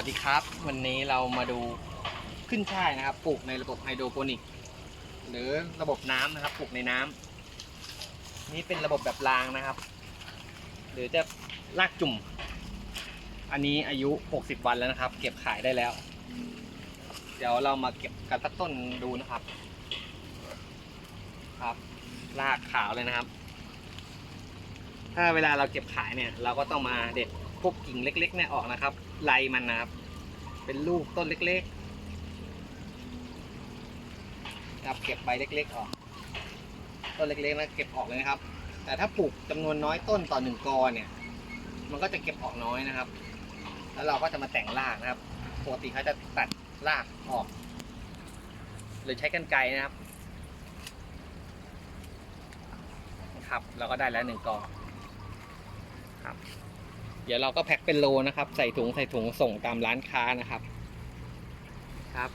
วัสดีครับ วันนี้เรามาดูขึ้นช่ายนะครับ ปลูกในระบบไฮโดรโปนิก หรือระบบน้ำนะครับ ปลูกในน้ำนี่เป็นระบบแบบรางนะครับ หรือจะลากจุ่ม อันนี้อายุ 60 วันแล้วนะครับ เก็บขายได้แล้ว เดี๋ยวเรามาเก็บกันสักต้นดูนะครับ ครับรากขาวเลยนะครับ ถ้าเวลาเราเก็บขายเนี่ย เราก็ต้องมาเด็ด พวกกิ่งเล็ก ๆ เนี่ยออกนะครับไรมันนะครับ เป็นลูกต้นเล็กๆครับเก็บใบเล็ก ๆ ออก ต้นเล็กๆนะเก็บออกเลยนะครับ แต่ถ้าปลูกจำนวนน้อยต้นต่อหนึ่งกอเนี่ย มันก็จะเก็บออกน้อยนะครับ แล้วเราก็จะมาแต่งรากนะครับปกติเขาจะตัดรากออก หรือใช้กรรไกนะครับครับเราก็ได้แล้วหนึ่งกอครับ เดี๋ยวเราก็แพ็คเป็นโลนะครับ ใส่ถุงใส่ถุงส่งตามร้านค้านะครับ ครับ